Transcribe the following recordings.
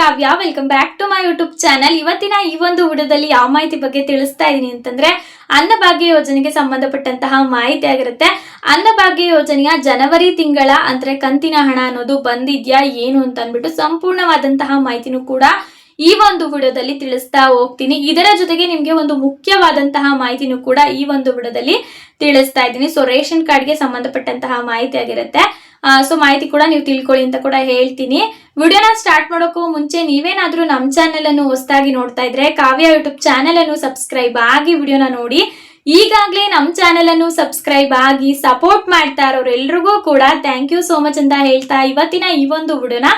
Kavya welcome back to my YouTube channel ಇವತ್ತಿನ ಈ ಒಂದು ವಿಡಿಯೋದಲ್ಲಿ ಯಾವ ಮಾಹಿತಿ ಬಗ್ಗೆ ತಿಳಿಸ್ತಾ ಇದ್ದೀನಿ ಅಂತಂದ್ರೆ, ಅನ್ನಭಾಗ್ಯ ಯೋಜನೆಗೆ ಸಂಬಂಧಪಟ್ಟಂತಹ ಮಾಹಿತಿ ಆಗಿರುತ್ತೆ. ಅನ್ನಭಾಗ್ಯ ಯೋಜನೆಯ ಜನವರಿ ತಿಂಗಳ ಅಂದ್ರೆ ಕಂತಿನ ಹಣ ಅನ್ನೋದು ಬಂದಿದ್ಯಾ, ಏನು ಅಂತ ಅಂದ್ಬಿಟ್ಟು ಸಂಪೂರ್ಣವಾದಂತಹ ಮಾಹಿತಿನೂ ಕೂಡ ಈ ಒಂದು ವಿಡಿಯೋದಲ್ಲಿ ತಿಳಿಸ್ತಾ ಹೋಗ್ತೀನಿ. ಇದರ ಜೊತೆಗೆ ನಿಮಗೆ ಒಂದು ಮುಖ್ಯವಾದಂತಹ ಮಾಹಿತಿನೂ ಕೂಡ ಈ ಒಂದು ವಿಡಿಯೋದಲ್ಲಿ ತಿಳಿಸ್ತಾ ಇದ್ದೀನಿ ಸೊ ರೇಷನ್ ಕಾರ್ಡ್ಗೆ ಸಂಬಂಧಪಟ್ಟಂತಹ ಮಾಹಿತಿ ಆಗಿರುತ್ತೆ. ಸೊ ಮಾಹಿತಿ ಕೂಡ ನೀವು ತಿಳ್ಕೊಳ್ಳಿ ಅಂತ ಕೂಡ ಹೇಳ್ತೀನಿ. ವಿಡಿಯೋನ ಸ್ಟಾರ್ಟ್ ಮಾಡೋಕ್ಕೂ ಮುಂಚೆ ನೀವೇನಾದ್ರೂ ನಮ್ಮ ಚಾನೆಲ್ ಅನ್ನು ಹೊಸದಾಗಿ ನೋಡ್ತಾ ಇದ್ರೆ ಕಾವ್ಯ ಯೂಟ್ಯೂಬ್ ಚಾನೆಲ್ ಅನ್ನು ಸಬ್ಸ್ಕ್ರೈಬ್ ಆಗಿ ವಿಡಿಯೋನ ನೋಡಿ. ಈಗಾಗಲೇ ನಮ್ಮ ಚಾನೆಲ್ ಅನ್ನು ಸಬ್ಸ್ಕ್ರೈಬ್ ಆಗಿ ಸಪೋರ್ಟ್ ಮಾಡ್ತಾ ಇರೋರು ಎಲ್ರಿಗೂ ಕೂಡ ಥ್ಯಾಂಕ್ ಯು ಸೋ ಮಚ್ ಅಂತ ಹೇಳ್ತಾ ಇವತ್ತಿನ ಈ ಒಂದು ವಿಡಿಯೋನ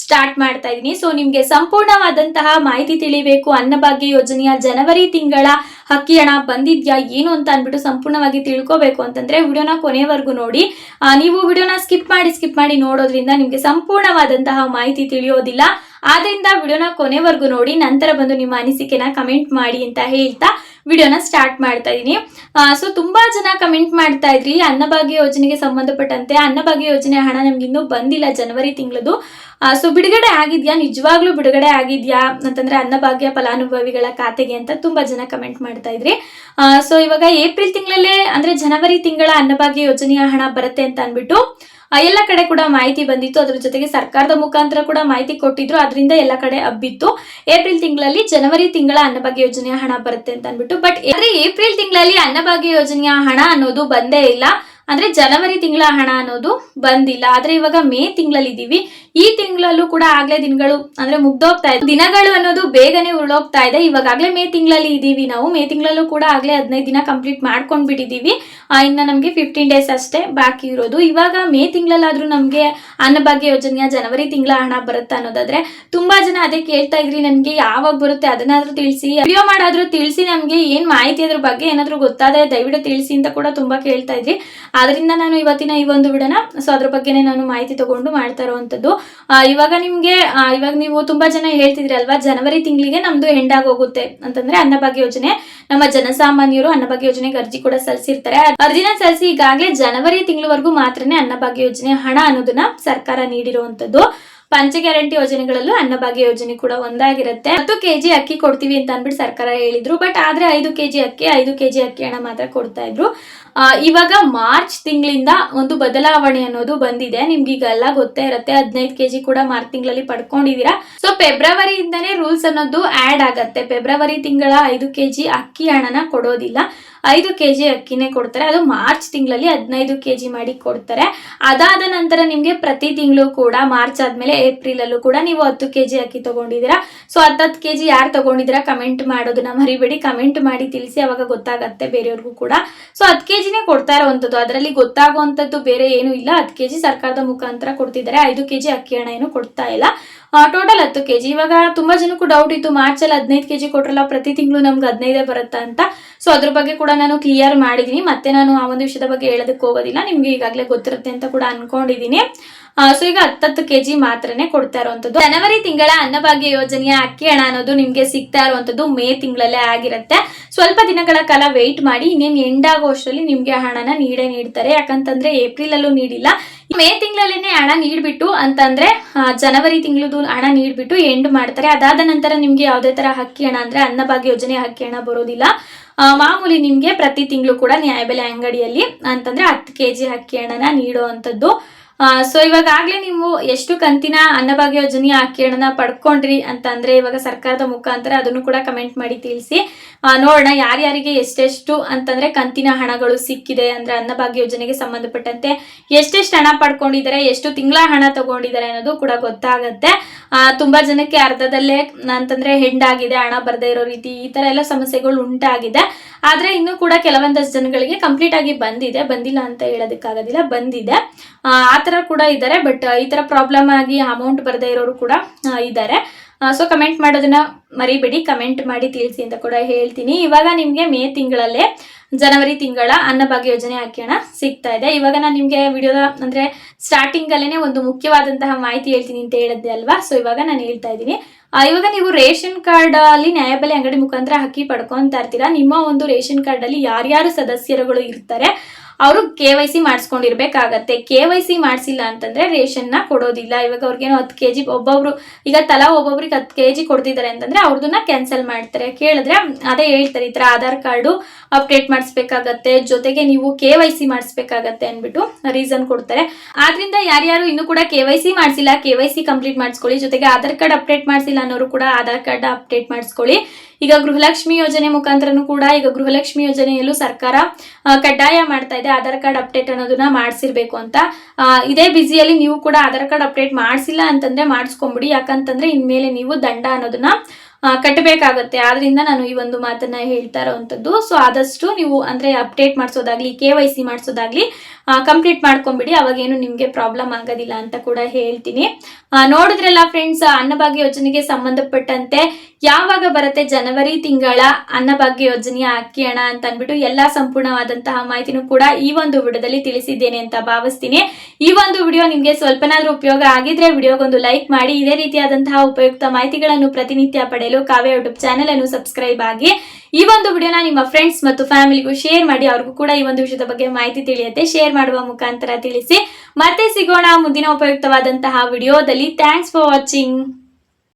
ಸ್ಟಾರ್ಟ್ ಮಾಡ್ತಾ ಇದ್ದೀನಿ. ಸೊ ನಿಮಗೆ ಸಂಪೂರ್ಣವಾದಂತಹ ಮಾಹಿತಿ ತಿಳಿಬೇಕು ಅನ್ನಭಾಗ್ಯ ಯೋಜನೆಯ ಜನವರಿ ತಿಂಗಳ ಹಕ್ಕಿ ಹಣ ಬಂದಿದ್ಯಾ, ಏನು ಅಂತ ಅಂದ್ಬಿಟ್ಟು ಸಂಪೂರ್ಣವಾಗಿ ತಿಳ್ಕೋಬೇಕು ಅಂತಂದ್ರೆ ವಿಡಿಯೋನ ಕೊನೆವರೆಗೂ ನೋಡಿ. ನೀವು ವಿಡಿಯೋನ ಸ್ಕಿಪ್ ಮಾಡಿ ಸ್ಕಿಪ್ ಮಾಡಿ ನೋಡೋದ್ರಿಂದ ನಿಮಗೆ ಸಂಪೂರ್ಣವಾದಂತಹ ಮಾಹಿತಿ ತಿಳಿಯೋದಿಲ್ಲ. ಆದ್ರಿಂದ ವಿಡಿಯೋನ ಕೊನೆವರೆಗೂ ನೋಡಿ, ನಂತರ ಬಂದು ನಿಮ್ಮ ಅನಿಸಿಕೆನ ಕಮೆಂಟ್ ಮಾಡಿ ಅಂತ ಹೇಳ್ತಾ ವಿಡಿಯೋನ ಸ್ಟಾರ್ಟ್ ಮಾಡ್ತಾ ಇದ್ದೀನಿ ಸೊ ತುಂಬಾ ಜನ ಕಮೆಂಟ್ ಮಾಡ್ತಾ ಇದ್ರಿ. ಅನ್ನಭಾಗ್ಯ ಯೋಜನೆಗೆ ಸಂಬಂಧಪಟ್ಟಂತೆ ಅನ್ನಭಾಗ್ಯ ಯೋಜನೆ ಹಣ ನಮ್ಗೆ ಇನ್ನೂ ಬಂದಿಲ್ಲ ಜನವರಿ ತಿಂಗಳದು. ಸೊ ಬಿಡುಗಡೆ ಆಗಿದ್ಯಾ? ನಿಜವಾಗ್ಲೂ ಬಿಡುಗಡೆ ಆಗಿದ್ಯಾ? ಅಂತಂದ್ರೆ ಅನ್ನಭಾಗ್ಯ ಫಲಾನುಭವಿಗಳ ಖಾತೆಗೆ ಅಂತ ತುಂಬಾ ಜನ ಕಮೆಂಟ್ ಮಾಡ್ತಾ ಇದ್ರಿ. ಸೊ ಇವಾಗ ಏಪ್ರಿಲ್ ತಿಂಗಳಲ್ಲೇ ಅಂದ್ರೆ ಜನವರಿ ತಿಂಗಳ ಅನ್ನಭಾಗ್ಯ ಯೋಜನೆಯ ಹಣ ಬರುತ್ತೆ ಅಂತ ಅಂದ್ಬಿಟ್ಟು ಎಲ್ಲ ಕಡೆ ಕೂಡ ಮಾಹಿತಿ ಬಂದಿತ್ತು. ಅದ್ರ ಜೊತೆಗೆ ಸರ್ಕಾರದ ಮುಖಾಂತರ ಕೂಡ ಮಾಹಿತಿ ಕೊಟ್ಟಿದ್ರು. ಅದರಿಂದ ಎಲ್ಲ ಕಡೆ ಹಬ್ಬಿತ್ತು. ಏಪ್ರಿಲ್ ತಿಂಗಳಲ್ಲಿ ಜನವರಿ ತಿಂಗಳ ಅನ್ನಭಾಗ್ಯ ಯೋಜನೆಯ ಹಣ ಬರುತ್ತೆ ಅಂತ ಅಂದ್ಬಿಟ್ಟು ಬಟ್ ಆದ್ರೆ ಏಪ್ರಿಲ್ ತಿಂಗಳಲ್ಲಿ ಅನ್ನಭಾಗ್ಯ ಯೋಜನೆಯ ಹಣ ಅನ್ನೋದು ಬಂದೇ ಇಲ್ಲ. ಅಂದ್ರೆ ಜನವರಿ ತಿಂಗಳ ಹಣ ಅನ್ನೋದು ಬಂದಿಲ್ಲ. ಆದ್ರೆ ಇವಾಗ ಮೇ ತಿಂಗಳಲ್ಲಿ ಇದೀವಿ. ಈ ತಿಂಗಳಲ್ಲೂ ಕೂಡ ಆಗ್ಲೇ ದಿನಗಳು, ಅಂದ್ರೆ ಮುಗ್ದೋಗ್ತಾ ಇದೆ. ದಿನಗಳು ಅನ್ನೋದು ಬೇಗನೆ ಉರುಳೋಗ್ತಾ ಇದೆ. ಇವಾಗಲೇ ಮೇ ತಿಂಗಳಲ್ಲಿ ಇದೀವಿ ನಾವು. ಮೇ ತಿಂಗಳಲ್ಲೂ ಕೂಡ ಆಗ್ಲೇ ಹದಿನೈದು ದಿನ ಕಂಪ್ಲೀಟ್ ಮಾಡ್ಕೊಂಡ್ ಬಿಟ್ಟಿದೀವಿ ಇನ್ನ ನಮ್ಗೆ ಫಿಫ್ಟೀನ್ ಡೇಸ್ ಅಷ್ಟೇ ಬಾಕಿ ಇರೋದು. ಇವಾಗ ಮೇ ತಿಂಗಳಲ್ಲಾದ್ರೂ ನಮ್ಗೆ ಅನ್ನಭಾಗ್ಯ ಯೋಜನೆಯ ಜನವರಿ ತಿಂಗಳ ಹಣ ಬರುತ್ತೆ ಅನ್ನೋದಾದ್ರೆ ತುಂಬಾ ಜನ ಅದೇ ಕೇಳ್ತಾ ಇದ್ರಿ, ನನ್ಗೆ ಯಾವಾಗ ಬರುತ್ತೆ ಅದನ್ನಾದ್ರೂ ತಿಳಿಸಿ. ವಿಡಿಯೋ ಮಾಡಾದ್ರೂ ತಿಳಿಸಿ ನಮ್ಗೆ ಏನ್ ಮಾಹಿತಿ ಅದ್ರ ಬಗ್ಗೆ ಏನಾದ್ರೂ ಗೊತ್ತಾದ್ರೆ ದಯವಿಟ್ಟು ತಿಳಿಸಿ ಅಂತ ಕೂಡ ತುಂಬಾ ಕೇಳ್ತಾ ಇದ್ರಿ ಆದ್ರಿಂದ ನಾನು ಇವತ್ತಿನ ಈ ಒಂದು ವಿಡನ, ಸೊ ಅದ್ರ ಬಗ್ಗೆನೇ ನಾನು ಮಾಹಿತಿ ತಗೊಂಡು ಮಾಡ್ತಾ ಇರುವಂತದ್ದು ಇವಾಗ ನಿಮ್ಗೆ ಇವಾಗ ನೀವು ತುಂಬಾ ಜನ ಹೇಳ್ತಿದ್ರಿ ಅಲ್ವಾ, ಜನವರಿ ತಿಂಗಳಿಗೆ ನಮ್ದು ಎಂಡ್ ಆಗೋಗುತ್ತೆ ಅಂತಂದ್ರೆ ಅನ್ನಭಾಗ್ಯ ಯೋಜನೆ. ನಮ್ಮ ಜನಸಾಮಾನ್ಯರು ಅನ್ನಭಾಗ್ಯ ಯೋಜನೆಗೆ ಅರ್ಜಿ ಕೂಡ ಸಲ್ಲಿಸಿರ್ತಾರೆ. ಅರ್ಜಿನ ಸಲ್ಲಿಸಿ ಈಗಾಗಲೇ ಜನವರಿ ತಿಂಗಳವರೆಗೂ ಮಾತ್ರನೇ ಅನ್ನಭಾಗ್ಯ ಯೋಜನೆ ಹಣ ಅನ್ನೋದನ್ನ ಸರ್ಕಾರ ನೀಡಿರುವಂತದ್ದು ಪಂಚ ಗ್ಯಾರಂಟಿ ಯೋಜನೆಗಳಲ್ಲೂ ಅನ್ನಭಾಗ್ಯ ಯೋಜನೆ ಕೂಡ ಒಂದಾಗಿರುತ್ತೆ. ಹತ್ತು ಕೆಜಿ ಅಕ್ಕಿ ಕೊಡ್ತೀವಿ ಅಂತ ಅಂದ್ಬಿಟ್ಟು ಸರ್ಕಾರ ಹೇಳಿದ್ರು. ಬಟ್ ಆದ್ರೆ ಐದು ಕೆಜಿ ಅಕ್ಕಿ, ಐದು ಕೆಜಿ ಅಕ್ಕಿ ಹಣ ಮಾತ್ರ ಕೊಡ್ತಾ ಇದ್ರು. ಇವಾಗ ಮಾರ್ಚ್ ತಿಂಗಳಿಂದ ಒಂದು ಬದಲಾವಣೆ ಅನ್ನೋದು ಬಂದಿದೆ. ನಿಮ್ಗೆ ಈಗೆಲ್ಲ ಗೊತ್ತೇ ಇರುತ್ತೆ. ಹದಿನೈದು ಕೆಜಿ ಕೂಡ ಮಾರ್ಚ್ ತಿಂಗಳಲ್ಲಿ ಪಡ್ಕೊಂಡಿದೀರಾ. ಸೊ ಫೆಬ್ರವರಿಯಿಂದನೇ ರೂಲ್ಸ್ ಅನ್ನೋದು ಆಡ್ ಆಗತ್ತೆ. ಫೆಬ್ರವರಿ ತಿಂಗಳ ಐದು ಕೆಜಿ ಅಕ್ಕಿ ಹಣನ ಕೊಡೋದಿಲ್ಲ. ಐದು ಕೆಜಿ ಅಕ್ಕಿನೇ ಕೊಡ್ತಾರೆ. ಅದು ಮಾರ್ಚ್ ತಿಂಗಳಲ್ಲಿ ಹದಿನೈದು ಕೆಜಿ ಮಾಡಿ ಕೊಡ್ತಾರೆ. ಅದಾದ ನಂತರ ನಿಮಗೆ ಪ್ರತಿ ತಿಂಗಳು ಕೂಡ ಮಾರ್ಚ್ ಆದಮೇಲೆ ಏಪ್ರಿಲ್ ಅಲ್ಲೂ ಕೂಡ ನೀವು ಹತ್ತು ಕೆಜಿ ಅಕ್ಕಿ ತೊಗೊಂಡಿದ್ದೀರಾ. ಸೊ ಹತ್ತತ್ತು ಕೆಜಿ ಯಾರು ತೊಗೊಂಡಿದ್ದೀರಾ ಕಮೆಂಟ್ ಮಾಡೋದನ್ನ ಮರಿಬೇಡಿ. ಕಮೆಂಟ್ ಮಾಡಿ ತಿಳಿಸಿ, ಅವಾಗ ಗೊತ್ತಾಗತ್ತೆ ಬೇರೆಯವ್ರಿಗೂ ಕೂಡ. ಸೊ ಹತ್ತು ಕೆಜಿನೇ ಕೊಡ್ತಾ ಇರೋವಂಥದ್ದು. ಅದರಲ್ಲಿ ಗೊತ್ತಾಗುವಂಥದ್ದು ಬೇರೆ ಏನೂ ಇಲ್ಲ. ಹತ್ತು ಕೆಜಿ ಸರ್ಕಾರದ ಮುಖಾಂತರ ಕೊಡ್ತಿದ್ದಾರೆ. ಐದು ಕೆಜಿ ಅಕ್ಕಿ ಹಣ ಏನು ಕೊಡ್ತಾ ಇಲ್ಲ. ಟೋಟಲ್ ಹತ್ತು ಕೆಜಿ. ಇವಾಗ ತುಂಬಾ ಜನಕ್ಕೂ ಡೌಟ್ ಇತ್ತು. ಮಾರ್ಚ್ ಅಲ್ಲಿ ಹದಿನೈದು ಕೆಜಿ ಕೊಟ್ರಲ್ಲ, ಪ್ರತಿ ತಿಂಗಳು ನಮ್ಗೆ ಹದಿನೈದೇ ಬರುತ್ತಾ ಅಂತ. ಸೊ ಅದ್ರ ಬಗ್ಗೆ ಕೂಡ ನಾನು ಕ್ಲಿಯರ್ ಮಾಡಿದ್ದೀನಿ ಮತ್ತೆ ನಾನು ಆ ಒಂದು ವಿಷಯದ ಬಗ್ಗೆ ಹೇಳೋದಕ್ಕೆ ಹೋಗೋದಿಲ್ಲ. ನಿಮ್ಗೆ ಈಗಾಗಲೇ ಗೊತ್ತಿರುತ್ತೆ ಅಂತ ಕೂಡ ಅನ್ಕೊಂಡಿದೀನಿ. ಸೊ ಈಗ ಹತ್ತತ್ತು ಕೆಜಿ ಮಾತ್ರನೇ ಕೊಡ್ತಾ ಇರುವಂತದ್ದು ಜನವರಿ ತಿಂಗಳ ಅನ್ನಭಾಗ್ಯ ಯೋಜನೆಯ ಅಕ್ಕಿ ಹಣ ಅನ್ನೋದು ನಿಮ್ಗೆ ಸಿಗ್ತಾ ಇರುವಂತದ್ದು ಮೇ ತಿಂಗಳಲ್ಲೇ ಆಗಿರುತ್ತೆ. ಸ್ವಲ್ಪ ದಿನಗಳ ಕಾಲ ವೆಯ್ಟ್ ಮಾಡಿ, ಇನ್ನೇನು ಎಂಡ್ ಆಗೋ ಅಷ್ಟರಲ್ಲಿ ನಿಮ್ಗೆ ಹಣನ ನೀಡೇ ನೀಡ್ತಾರೆ. ಯಾಕಂತಂದ್ರೆ ಏಪ್ರಿಲ್ ಅಲ್ಲೂ ನೀಡಿಲ್ಲ. ಮೇ ತಿಂಗಳಲ್ಲೇನೆ ಹಣ ನೀಡ್ಬಿಟ್ಟು ಅಂತಂದ್ರೆ ಜನವರಿ ತಿಂಗಳದು ಹಣ ನೀಡ್ಬಿಟ್ಟು ಎಂಡ್ ಮಾಡ್ತಾರೆ. ಅದಾದ ನಂತರ ನಿಮ್ಗೆ ಯಾವುದೇ ತರ ಹಕ್ಕಿ ಹಣ ಅಂದ್ರೆ ಅನ್ನಭಾಗ್ಯ ಯೋಜನೆ ಹಕ್ಕಿ ಹಣ ಬರೋದಿಲ್ಲ. ಮಾಮೂಲಿ ನಿಮಗೆ ಪ್ರತಿ ತಿಂಗಳು ಕೂಡ ನ್ಯಾಯಬೆಲೆ ಅಂಗಡಿಯಲ್ಲಿ ಅಂತಂದ್ರೆ ಹತ್ತು ಕೆ ಜಿ ಅಕ್ಕಿ ಹಣನ ನೀಡುವಂಥದ್ದು ಸೊ ಇವಾಗಾಗಲೇ ನೀವು ಎಷ್ಟು ಕಂತಿನ ಅನ್ನಭಾಗ್ಯ ಯೋಜನೆ ಅಕ್ಕಿ ಹಣನ ಪಡ್ಕೊಂಡ್ರಿ ಅಂತ ಇವಾಗ ಸರ್ಕಾರದ ಮುಖಾಂತರ ಅದನ್ನು ಕೂಡ ಕಮೆಂಟ್ ಮಾಡಿ ತಿಳಿಸಿ. ನೋಡೋಣ ಯಾರ್ಯಾರಿಗೆ ಎಷ್ಟೆಷ್ಟು ಅಂತಂದ್ರೆ ಕಂತಿನ ಹಣಗಳು ಸಿಕ್ಕಿದೆ ಅಂದ್ರೆ ಅನ್ನಭಾಗ್ಯ ಯೋಜನೆಗೆ ಸಂಬಂಧಪಟ್ಟಂತೆ ಎಷ್ಟೆಷ್ಟು ಹಣ ಪಡ್ಕೊಂಡಿದ್ದಾರೆ, ಎಷ್ಟು ತಿಂಗಳ ಹಣ ತಗೊಂಡಿದ್ದಾರೆ ಅನ್ನೋದು ಕೂಡ ಗೊತ್ತಾಗತ್ತೆ. ತುಂಬಾ ಜನಕ್ಕೆ ಅರ್ಧದಲ್ಲೇ ಅಂತಂದ್ರೆ ಹೆಂಡಾಗಿದೆ, ಹಣ ಬರದೇ ಇರೋ ರೀತಿ ಈ ತರ ಎಲ್ಲ ಸಮಸ್ಯೆಗಳು ಉಂಟಾಗಿದೆ. ಆದ್ರೆ ಇನ್ನೂ ಕೂಡ ಕೆಲವೊಂದಷ್ಟು ಜನಗಳಿಗೆ ಕಂಪ್ಲೀಟ್ ಆಗಿ ಬಂದಿದೆ. ಬಂದಿಲ್ಲ ಅಂತ ಹೇಳೋದಕ್ಕಾಗೋದಿಲ್ಲ, ಬಂದಿದೆ. ಆ ಥರ ಕೂಡ ಇದ್ದಾರೆ ಬಟ್ ಈ ಥರ ಪ್ರಾಬ್ಲಮ್ ಆಗಿ ಅಮೌಂಟ್ ಬರದೇ ಇರೋರು ಕೂಡ ಇದ್ದಾರೆ ಸೊ ಕಮೆಂಟ್ ಮಾಡೋದನ್ನ ಮರಿಬೇಡಿ ಕಮೆಂಟ್ ಮಾಡಿ ತಿಳಿಸಿ ಅಂತ ಕೂಡ ಹೇಳ್ತೀನಿ. ಇವಾಗ ನಿಮಗೆ ಮೇ ತಿಂಗಳಲ್ಲೇ ಜನವರಿ ತಿಂಗಳ ಅನ್ನಭಾಗ್ಯ ಯೋಜನೆ ಹಾಕೋಣ ಸಿಗ್ತಾ ಇದೆ. ಇವಾಗ ನಾನು ನಿಮಗೆ ವಿಡಿಯೋದ, ಅಂದರೆ ಸ್ಟಾರ್ಟಿಂಗಲ್ಲೇ ಒಂದು ಮುಖ್ಯವಾದಂತಹ ಮಾಹಿತಿ ಹೇಳ್ತೀನಿ ಅಂತ ಹೇಳಿದ್ದೆ ಅಲ್ವಾ? ಸೊ ಇವಾಗ ನಾನು ಹೇಳ್ತಾ ಇದ್ದೀನಿ. ಇವಾಗ ನೀವು ರೇಷನ್ ಕಾರ್ಡ್ ಅಲ್ಲಿ ನ್ಯಾಯಬೆಲೆ ಅಂಗಡಿ ಮುಖಾಂತರ ಅಕ್ಕಿ ಪಡ್ಕೊಂತ ಇರ್ತೀರಾ? ನಿಮ್ಮ ಒಂದು ರೇಷನ್ ಕಾರ್ಡ್ ಅಲ್ಲಿ ಯಾರ್ಯಾರು ಸದಸ್ಯರುಗಳು ಇರ್ತಾರೆ? ಅವರು ಕೆ ವೈ ಸಿ ಮಾಡಿಸ್ಕೊಂಡಿರ್ಬೇಕಾಗತ್ತೆ. ಕೆ ವೈ ಸಿ ಮಾಡಿಸಿಲ್ಲ ಅಂತಂದ್ರೆ ರೇಷನ್ನ ಕೊಡೋದಿಲ್ಲ. ಇವಾಗ ಅವ್ರಿಗೇನೋ ಹತ್ತು ಕೆ ಜಿ ಒಬ್ಬೊಬ್ರು, ಈಗ ತಲಾ ಒಬ್ಬೊಬ್ರಿಗೆ ಹತ್ತು ಕೆ ಜಿ ಕೊಡ್ತಿದ್ದಾರೆ ಅಂತಂದ್ರೆ ಅವ್ರದನ್ನ ಕ್ಯಾನ್ಸಲ್ ಮಾಡ್ತಾರೆ. ಕೇಳಿದ್ರೆ ಅದೇ ಹೇಳ್ತಾರೆ, ಈ ಥರ ಆಧಾರ್ ಕಾರ್ಡು ಅಪ್ಡೇಟ್ ಮಾಡಿಸ್ಬೇಕಾಗತ್ತೆ. ಜೊತೆಗೆ ನೀವು ಕೆ ವೈ ಸಿ ಮಾಡಿಸ್ಬೇಕಾಗತ್ತೆ ಅಂದ್ಬಿಟ್ಟು ರೀಸನ್ ಕೊಡ್ತಾರೆ. ಆದ್ರಿಂದ ಯಾರ್ಯಾರು ಇನ್ನೂ ಕೂಡ ಕೆ ವೈ ಸಿ ಮಾಡಿಸಿಲ್ಲ, ಕೆ ವೈ ಸಿ ಕಂಪ್ಲೀಟ್ ಮಾಡಿಸ್ಕೊಳ್ಳಿ. ಜೊತೆಗೆ ಆಧಾರ್ ಕಾರ್ಡ್ ಅಪ್ಡೇಟ್ ಮಾಡಿಸಿಲ್ಲ ಅನ್ನೋರು ಕೂಡ ಆಧಾರ್ ಕಾರ್ಡ್ ಅಪ್ಡೇಟ್ ಮಾಡಿಸ್ಕೊಳ್ಳಿ. ಈಗ ಗೃಹಲಕ್ಷ್ಮಿ ಯೋಜನೆ ಮುಖಾಂತರನು ಕೂಡ ಈಗ ಗೃಹಲಕ್ಷ್ಮಿ ಯೋಜನೆಯಲ್ಲೂ ಸರ್ಕಾರ ಕಡ್ಡಾಯ ಮಾಡ್ತಾ ಇದೆ ಆಧಾರ್ ಕಾರ್ಡ್ ಅಪ್ಡೇಟ್ ಅನ್ನೋದನ್ನ ಮಾಡಿಸಿರ್ಬೇಕು ಅಂತ. ಇದೇ ಬಿಸಿಯಲ್ಲಿ ನೀವು ಕೂಡ ಆಧಾರ್ ಕಾರ್ಡ್ ಅಪ್ಡೇಟ್ ಮಾಡಿಸಿಲ್ಲ ಅಂತಂದ್ರೆ ಮಾಡಿಸ್ಕೊಂಬಿಡಿ. ಯಾಕಂತಂದ್ರೆ ಇನ್ಮೇಲೆ ನೀವು ದಂಡ ಅನ್ನೋದನ್ನ ಕಟ್ಟಬೇಕಾಗತ್ತೆ. ಆದ್ರಿಂದ ನಾನು ಈ ಒಂದು ಮಾತನ್ನ ಹೇಳ್ತಾ ಇರೋವಂಥದ್ದು. ಸೊ ಆದಷ್ಟು ನೀವು ಅಂದ್ರೆ ಅಪ್ಡೇಟ್ ಮಾಡಿಸೋದಾಗ್ಲಿ, ಕೆ ವೈ ಸಿ ಮಾಡಿಸೋದಾಗ್ಲಿ ಕಂಪ್ಲೀಟ್ ಮಾಡ್ಕೊಂಬಿಡಿ ಅವಾಗೇನು ನಿಮಗೆ ಪ್ರಾಬ್ಲಮ್ ಆಗೋದಿಲ್ಲ ಅಂತ ಕೂಡ ಹೇಳ್ತೀನಿ. ನೋಡಿದ್ರಲ್ಲ ಫ್ರೆಂಡ್ಸ್ ಅನ್ನಭಾಗ್ಯ ಯೋಜನೆಗೆ ಸಂಬಂಧಪಟ್ಟಂತೆ ಯಾವಾಗ ಬರುತ್ತೆ ಜನವರಿ ತಿಂಗಳ ಅನ್ನಭಾಗ್ಯ ಯೋಜನೆಯ ಅಕ್ಕಿ ಹಣ ಅಂತ ಅಂದ್ಬಿಟ್ಟು ಎಲ್ಲಾ ಸಂಪೂರ್ಣವಾದಂತಹ ಮಾಹಿತಿನೂ ಕೂಡ ಈ ಒಂದು ವಿಡಿಯೋದಲ್ಲಿ ತಿಳಿಸಿದ್ದೇನೆ ಅಂತ ಭಾವಿಸ್ತೀನಿ. ಈ ಒಂದು ವಿಡಿಯೋ ನಿಮಗೆ ಸ್ವಲ್ಪನಾದ್ರೂ ಉಪಯೋಗ ಆಗಿದ್ರೆ ವಿಡಿಯೋಗೊಂದು ಲೈಕ್ ಮಾಡಿ. ಇದೇ ರೀತಿಯಾದಂತಹ ಉಪಯುಕ್ತ ಮಾಹಿತಿಗಳನ್ನು ಪ್ರತಿನಿತ್ಯ ಪಡೆಯಲು ಕಾವ್ಯ ಯೂಟ್ಯೂಬ್ ಚಾನೆಲ್ ಅನ್ನು ಸಬ್ಸ್ಕ್ರೈಬ್ ಆಗಿ. ಈ ಒಂದು ವಿಡಿಯೋನ ನಿಮ್ಮ ಫ್ರೆಂಡ್ಸ್ ಮತ್ತು ಫ್ಯಾಮಿಲಿಗೂ ಶೇರ್ ಮಾಡಿ. ಅವ್ರಿಗೂ ಕೂಡ ಈ ಒಂದು ವಿಷಯದ ಬಗ್ಗೆ ಮಾಹಿತಿ ತಿಳಿಯುತ್ತೆ. ಶೇರ್ ಮಾಡುವ ಮುಖಾಂತರ ತಿಳಿಸಿ ಮತ್ತೆ ಸಿಗೋಣ ಮುಂದಿನ ಉಪಯುಕ್ತವಾದಂತಹ ವಿಡಿಯೋದಲ್ಲಿ. Thanks for watching